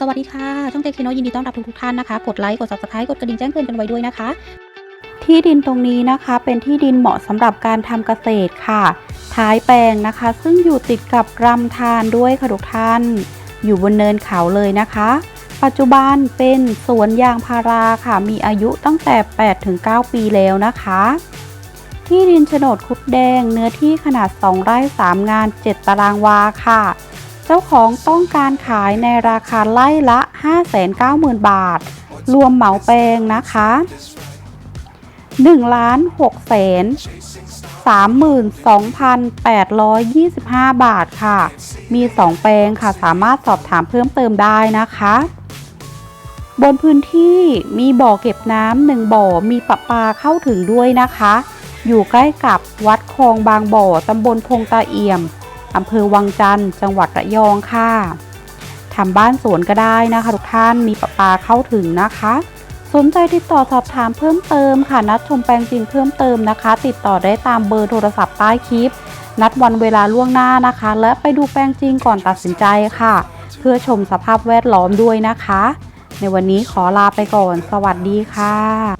สวัสดีค่ะ ช่องเจคโนยินดีต้อนรับทุกทุกท่านนะคะ กดไลค์ กด subscribe กดกระดิ่งแจ้งเตือนกันไว้ด้วยนะคะ ที่ดินตรงนี้นะคะเป็นที่ดินเหมาะสำหรับการทำเกษตรค่ะ ท้ายแปลงนะคะ ซึ่งอยู่ติดกับลำธารด้วยค่ะทุกท่าน อยู่บนเนินเขาเลยนะคะ ปัจจุบันเป็นสวนยางพาราค่ะ มีอายุตั้งแต่ 8-9 ปีแล้วนะคะที่ดินโฉนดคุดแดงเนื้อที่ขนาด 2 ไร่ 3 งาน 7 ตารางวาค่ะ เจ้าของต้องการขายในราคาไร่ละ 590,000 บาท รวมเหมาแปลงนะคะ1ล้าน6แสน32,825 บาทค่ะ มี 2 แปลงค่ะ สามารถสอบถามเพิ่มเติมได้นะคะ บนพื้นที่มีบ่อเก็บน้ำหนึ่งบ่อ มีประปาเข้าถึงด้วยนะคะ อยู่ใกล้กับวัดคลองบางบ่อตำบลพงตาเอี่ยม อำเภอวังจันทร์จังหวัดระยองค่ะทำบ้านสวนก็ได้นะคะ ทุกท่านมีประปาเข้าถึงนะคะ สนใจติดต่อสอบถามเพิ่มเติมค่ะ นัดชมแปลงจริงเพิ่มเติมนะคะ ติดต่อได้ตามเบอร์โทรศัพท์ใต้คลิป นัดวันเวลาล่วงหน้านะคะ และไปดูแปลงจริงก่อนตัดสินใจค่ะ เพื่อชมสภาพแวดล้อมด้วยนะคะ ในวันนี้ขอลาไปก่อน สวัสดีค่ะ